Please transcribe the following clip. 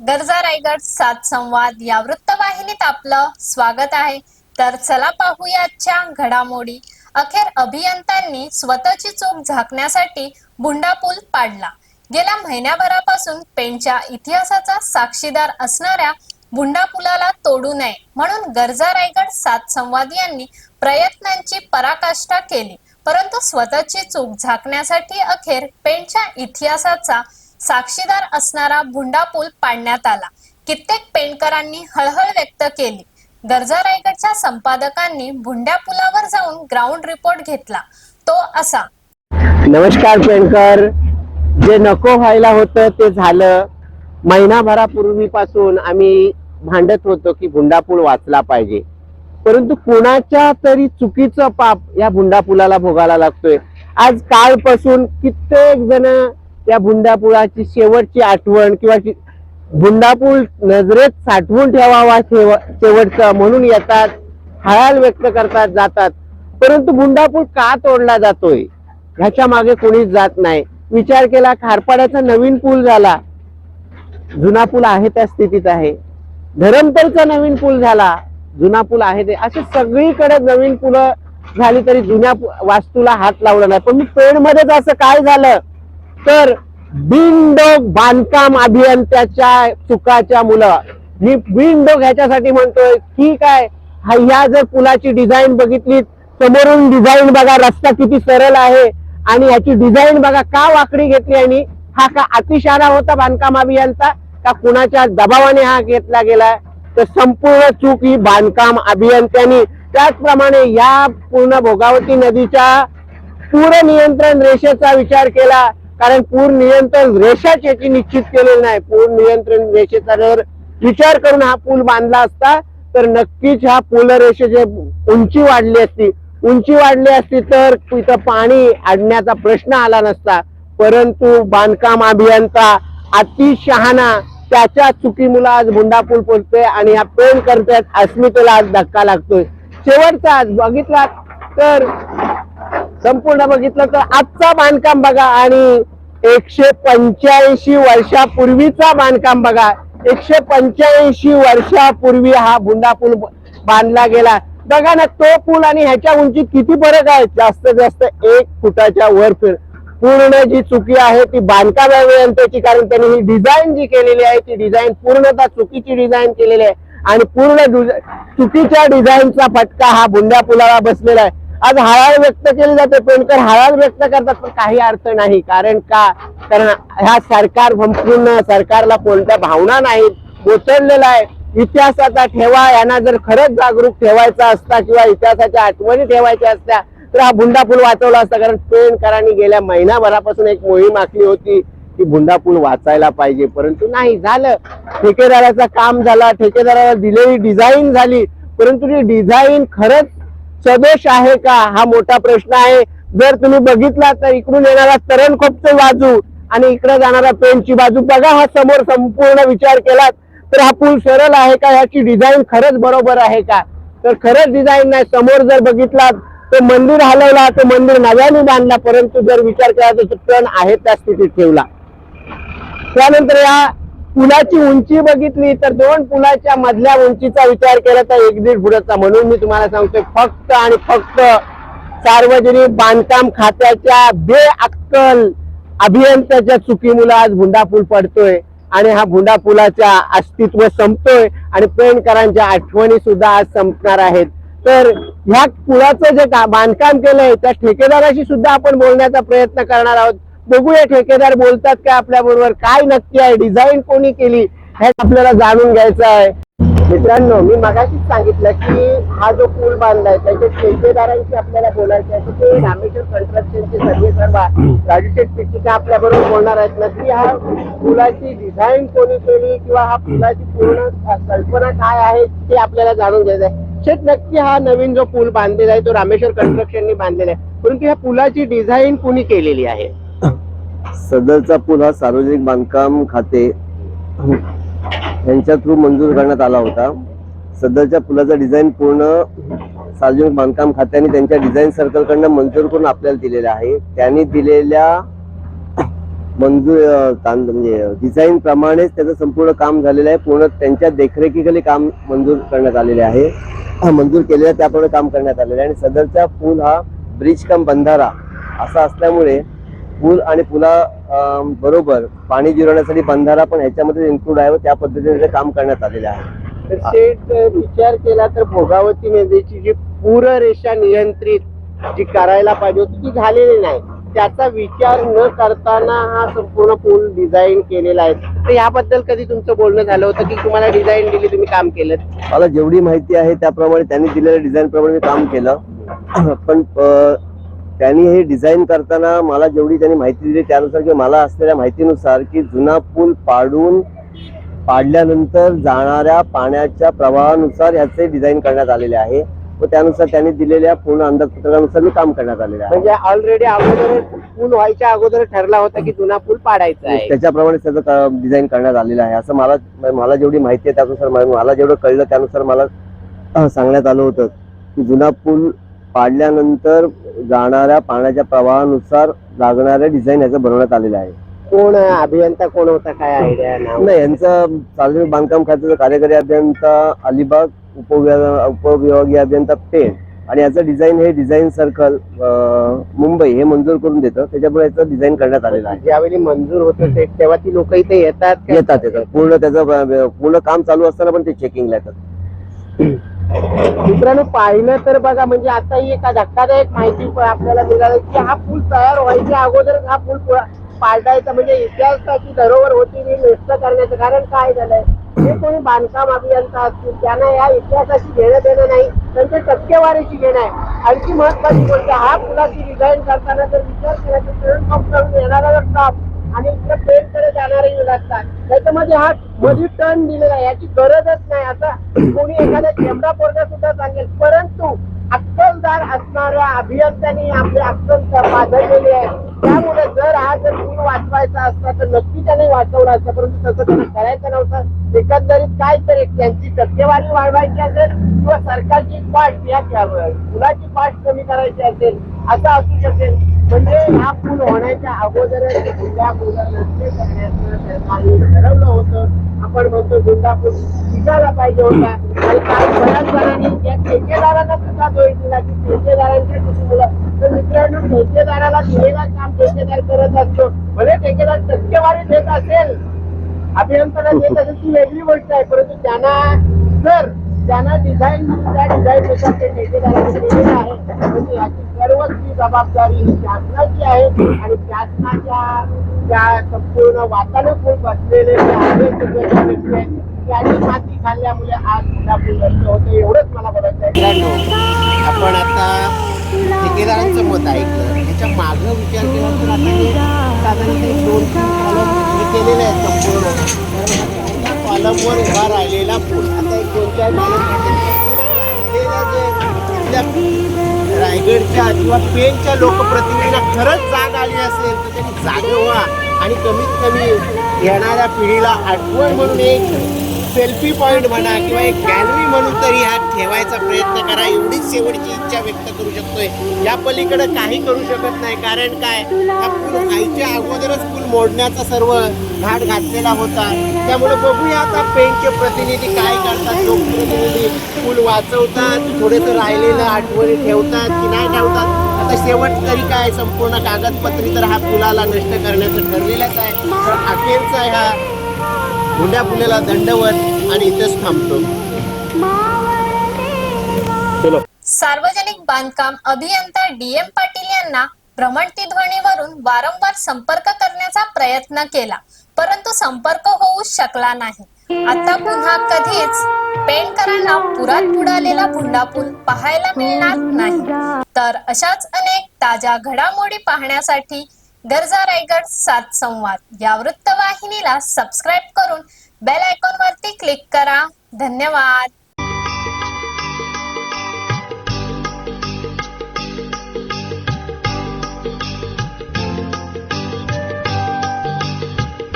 गरजा रायगड सात संवाद या वृत्तवाहिनीत आपलं स्वागत आहे. तर चला पाहूया आजच्या घडामोडी. अखेर अभियंत्यांनी स्वतःची चूक झाकण्यासाठी बुंडा पूल पाडला. गेल्या महिन्याभरापासून पेणच्या इतिहासाचा साक्षीदार असणाऱ्या बुंडा पुलाला तोडू नये म्हणून गरजा रायगड सात संवाद यांनी प्रयत्नांची पराकाष्ठा केली. परंतु स्वतःची चूक झाकण्यासाठी अखेर पेणच्या इतिहासाचा साक्षीदार असणारा भुंडा पूल पाडण्यात आला. कित्येक पेंडकरांनी हळहळ व्यक्त केली. गरजा रायगडच्या संपादकांनी भुंड्या पुलावर जाऊन ग्राउंड रिपोर्ट घेतला. तो असा. नमस्कार पेंडकर जे नको व्हायला होतं ते झालं. महिनाभरापूर्वीपासून आम्ही भांडत होतो की भुंडापूल वाचला पाहिजे. परंतु कुणाच्या तरी चुकीचं पाप या भुंडापुलाला भोगायला लागतोय. आज कालपासून कित्येक जण त्या भुंडापुलाची शेवटची आठवण किंवा शी- नजरेत साठवून ठेवावा शेवटचा म्हणून येतात हळाल व्यक्त करतात जातात. परंतु भुंडापूल का तोडला जातोय? ह्याच्या मागे कोणीच जात नाही. विचार केला खारपाड्याचा नवीन पूल झाला. जुना पूल आहे त्या स्थितीत आहे. धरमतरचा नवीन पूल झाला. जुना पूल आहे ते. असे सगळीकडे नवीन पुलं झाली तरी जुन्या वास्तूला हात लावला नाही. पण मी पेणमध्येच असं काय झालं? तर बिनडोक बांधकाम अभियंत्याच्या चुकाच्या मुलं. मी बिनडोक ह्याच्यासाठी म्हणतोय ठीक आहे हा ह्या जर पुलाची डिझाईन बघितली समोरून डिझाईन बघा रस्ता किती सरळ आहे आणि ह्याची डिझाईन बघा का वाकडी घेतली आणि हा का अतिशारा होता बांधकाम अभियंता? का कुणाच्या दबावाने हा घेतला गेला तर संपूर्ण चूक ही बांधकाम अभियंत्यांनी. त्याचप्रमाणे या पूर्ण भोगावती नदीच्या पूर नियंत्रण रेषेचा विचार केला कारण पूर नियंत्रण रेषाच याची निश्चित केलेली नाही. पूर नियंत्रण रेषेचा जर विचार करून हा पूल बांधला असता तर नक्कीच ह्या पूल रेषेची उंची वाढली असती उंची वाढली असती तर तिथं पाणी अडण्याचा प्रश्न आला नसता. परंतु बांधकाम अभियंता अति शहाणा त्याच्या चुकीमुळे आज बुंडा पूल पोचतोय आणि या पेन करतात अस्मितेला आज धक्का लागतोय. शेवटचा आज बघितला तर संपूर्ण बघितलं तर आजचा बांधकाम बघा आणि एकशे पंच्याऐंशी वर्षापूर्वीचा बांधकाम बघा. एकशे पंच्याऐंशी वर्षापूर्वी हा बुंडा पूल बांधला गेला. बघा ना तो पूल आणि ह्याच्या उंची किती फरक आहे? जास्तीत जास्त एक फुटाच्या वर फिर. पूर्ण जी चुकी आहे ती बांधकाम अभियंत्याची कारण त्यांनी ही डिझाईन जी केलेली आहे ती डिझाईन पूर्णतः चुकीची डिझाईन केलेली आहे. आणि पूर्ण चुकीच्या डिझाईनचा फटका हा बुंड्या पुलाला बसलेला आहे. आज हळाळ व्यक्त केली जाते पेणकर हळाळ व्यक्त करतात पण काही अर्थ नाही. कारण का? कारण ह्या सरकार संपूर्ण सरकारला कोणत्या भावना नाहीत कोसळलेला आहे. इतिहासाचा ठेवा यांना जर खरंच जागरूक ठेवायचा असता किंवा इतिहासाच्या आठवणी ठेवायच्या असत्या तर हा भुंडा पूल वाचवला असता. कारण पेणकरांनी गेल्या महिनाभरापासून एक मोहीम आखली होती की भुंडा पूल वाचायला पाहिजे. परंतु नाही झालं. ठेकेदाराचं काम झाला ठेकेदाराला दिलेली डिझाईन झाली. परंतु ती डिझाईन खरंच सदोष आहे का? हा मोठा प्रश्न आहे. जर तुम्ही बघितला तर इकडून येणारा तरणखोपचं बाजू आणि इकडे जाणारा पेनची बाजू बघा हा समोर संपूर्ण विचार केलात तर हा पूल सरळ आहे का? ह्याची डिझाईन खरंच बरोबर आहे का? तर खरंच डिझाईन नाही. समोर जर बघितला तर मंदिर हलवला तो मंदिर नव्याने बांधला परंतु जर विचार केला तर तो टन आहे त्या स्थितीत ठेवला. त्यानंतर या पुलाची उंची बघितली तर दोन पुलाच्या मधल्या उंचीचा विचार केला तर एक दीड फुटाचा. म्हणून मी तुम्हाला सांगतोय फक्त आणि फक्त सार्वजनिक बांधकाम खात्याच्या बेअक्कल अभियंत्याच्या चुकीमुळे आज भुंडा पूल पडतोय आणि हा भुंडा पुलाच्या अस्तित्व संपतोय आणि पेणकरांच्या आठवणी सुद्धा आज संपणार आहेत. तर ह्या पुलाचं जे का- बांधकाम केलंय त्या ठेकेदाराशी सुद्धा आपण बोलण्याचा प्रयत्न करणार आहोत. बघूया ठेकेदार बोलतात का आपल्या बरोबर काय नक्की आहे डिझाईन कोणी केली हे आपल्याला जाणून घ्यायचं आहे. मित्रांनो मी मगाशीच सांगितलं की हा जो पूल बांधलाय त्याच्या ठेकेदारांशी आपल्याला बोलायचं आहे ते रामेश्वर कन्स्ट्रक्शनचे सर्वे सर्वा राजू शेठ आपल्या बरोबर बोलणार आहेत. नक्की हा पुलाची डिझाईन कोणी केली किंवा हा पुलाची पूर्ण कल्पना काय आहे ते आपल्याला जाणून घ्यायचं आहे. शेत नक्की हा नवीन जो पूल बांधलेला आहे तो रामेश्वर कन्स्ट्रक्शननी बांधलेला आहे. परंतु ह्या पुलाची डिझाईन कुणी केलेली आहे? सदरचा पूल हा सार्वजनिक बांधकाम खाते यांच्या थ्रू मंजूर करण्यात आला होता. सदरच्या पुलाचा डिझाईन पूर्ण सार्वजनिक बांधकाम खात्याने त्यांच्या डिझाईन सर्कलकडनं मंजूर करून आपल्याला दिलेला आहे. त्यांनी दिलेल्या मंजूर म्हणजे डिझाईन प्रमाणेच त्याचं संपूर्ण काम झालेलं आहे. पूर्ण त्यांच्या देखरेखीखाली काम मंजूर करण्यात आलेले आहे. मंजूर केलेलं त्याप्रमाणे काम करण्यात आलेलं आहे. आणि सदरचा पूल हा ब्रिज कम बंधारा असा असल्यामुळे पूल आणि पुला बरोबर पाणी जिरवण्यासाठी बंधारा पण ह्याच्यामध्ये इन्क्लूड आहे व त्या पद्धतीने काम करण्यात आलेले आहे. विचार केला तर भोगावती नदीची जी पूररेषा नियंत्रित जी करायला पाहिजे होती ती झालेली नाही. त्याचा विचार न करताना हा संपूर्ण पूल डिझाईन केलेला आहे. तर याबद्दल कधी तुमचं बोलणं झालं होतं की तुम्हाला डिझाईन दिली तुम्ही काम केलं? मला जेवढी माहिती आहे त्याप्रमाणे त्यांनी दिलेल्या डिझाईन प्रमाणे मी काम केलं. पण त्यांनी हे डिझाईन करताना मला जेवढी त्यांनी माहिती दिली त्यानुसार किंवा मला असलेल्या माहितीनुसार की जुना पूल पाडून पाडल्यानंतर जाणाऱ्या पाण्याच्या प्रवाहानुसार ह्याचे डिझाईन करण्यात आलेले आहे. व त्यानुसार त्यांनी दिलेल्या पूर्ण अंदाजपत्रकानुसार मी काम करण्यात आलेले आहे. म्हणजे ऑलरेडी अगोदर पूल व्हायच्या अगोदर ठरला होता की जुना पूल पाडायचा आहे. त्याच्याप्रमाणे त्याचं डिझाईन करण्यात आलेलं आहे. असं मला मला जेवढी माहिती आहे त्यानुसार मला जेवढं कळलं त्यानुसार मला सांगण्यात आलं होतं की जुना पूल पाडल्यानंतर जाणाऱ्या पाण्याच्या प्रवाहानुसार लागणाऱ्या डिझाईन याचं बनवण्यात आलेलं आहे. कोण अभियंता कोण होता? काय आयडिया नाव? नाही यांचं सार्वजनिक बांधकाम खात्याचा कार्यकारी अभियंता अलिबाग उपविभाग उपविभागीय अभियंता पेण. आणि याचं डिझाईन हे डिझाईन सर्कल मुंबई हे मंजूर करून देतं. त्याच्यामुळे याचं डिझाईन करण्यात आलेलं आहे. ज्यावेळी मंजूर होतं ते तेव्हा ती लोक इथे येतात? का? येतात येतात. पूर्ण त्याचं अं, पूर्ण काम चालू असताना पण ते चेकिंगला येतात. मित्रांनो पाहिलं तर बघा म्हणजे आता ही एका धक्कादायक माहिती आपल्याला मिळाली की हा पूल तयार व्हायच्या अगोदर हा पूल पुरा- पाडायचा. म्हणजे इतिहासाची धरोहर होती ही नष्ट करण्याचं कारण काय झालंय? जे कोणी बांधकाम अभियंता असतील त्यांना या इतिहासाची घेणं देणं नाही त्यांच्या टक्केवारीची घेणं आहे. आणखी महत्वाची गोष्ट हा पुलाची डिझाईन करताना जर विचार केला तर येणारा टॉप आणि इकडे पेनकडे जाणारे लागतात त्याच्यामध्ये हा मध्ये टर्न दिलेला आहे याची गरजच नाही. आता कोणी एखाद्या चेंबरा पोरगा सुद्धा सांगेल परंतु अक्कलदार असणाऱ्या अभियंत्यांनी आपली अक्कल बांधलेली आहे त्यामुळे जर हा जर पूल वाचवायचा असता तर नक्की त्याने वाचवला असता. परंतु तसं त्यांना करायचं नव्हतं. एकंदरीत काय तर त्यांची टक्केवारी वाढवायची असेल किंवा सरकारची पाठ या मुलाची पाठ कमी करायची असेल असं असू शकेल. म्हणजे हा पूल होण्याच्या अगोदरच जुन्या नष्ट करण्याचं सरकारने ठरवलं होतं. आपण म्हणतो गुंडापूर पूल पाहिजे होता. आणि काही बऱ्याच जणांनी त्या ठेकेदारांना सुद्धा दोष दिला की ठेकेदारांच्या किती तर मित्रांनो ठेकेदाराला दिलेला काम ठेकेदार करत असतो. भले ठेकेदार टक्केवारी देत असेल अभियंत्याला देत असेल ती वेगळी गोष्ट आहे. परंतु त्यांना जर त्यांना डिझाईन त्या डिझाईन पेक्षा ते ठेकेदाराने दिलेलं आहे जबाबदारी ही शासनाची आहे आणि शासनाच्या त्या संपूर्ण वातानुकूल बसलेले व्यक्ती आहेत, त्यांनी माती खाल्ल्यामुळे आज कोल्हापूर पूल नष्ट एवढंच मला बोलायचं आहे. आपण आता ठेकेदारांचं मत ऐकलं. त्याच्या मागं विचार केला तर आता हे साधारण एक दोन कॉलम हे केलेले आहेत संपूर्ण. त्या कॉलमवर उभा राहिलेला पूल आता एक दोन चार कॉलम रायगडच्या किंवा पेनच्या लोकप्रतिनिधींना खरंच जाग आली असेल तर त्यांनी जागे व्हा. आणि कमीत कमी येणाऱ्या पिढीला आठवण म्हणून एक सेल्फी पॉइंट म्हणा किंवा एक गॅलरी म्हणून तरी हा ठेवायचा प्रयत्न करा. एवढीच शेवटची इच्छा व्यक्त करू शकतोय. या पलीकडे काही करू शकत नाही. कारण काय? हा पूल व्हायच्या अगोदरच पूल मोडण्याचा सर्व घाट घातलेला होता. त्यामुळे बघूया आता पेनचे प्रतिनिधी काय करतात. लोकप्रतिनिधी पूल वाचवतात थोडेसं राहिलेलं आठवणी ठेवतात की नाही ठेवतात. आता शेवट तरी काय? संपूर्ण कागदपत्री तर हा पुलाला नष्ट करण्याचं ठरलेलंच आहे. तर अखेरचा ह्या हुंड्या पुलेला दंडवत आणि इथेच थांबतो. सार्वजनिक बांधकाम अभियंता डी एम पाटील यांना भ्रमणती ध्वनीवरून वारंवार संपर्क करण्याचा प्रयत्न केला परंतु संपर्क होऊ शकला नाही. आता पुन्हा कधीच पेणकरांना पुरात बुडालेला भुंडापूल पाहायला मिळणार नाही. तर अशाच अनेक ताज्या घडामोडी पाहण्यासाठी गरजा रायगड सात संवाद. या वृत्तवाहिनीला सबस्क्राईब करून बेल आयकॉन वरती क्लिक करा. धन्यवाद.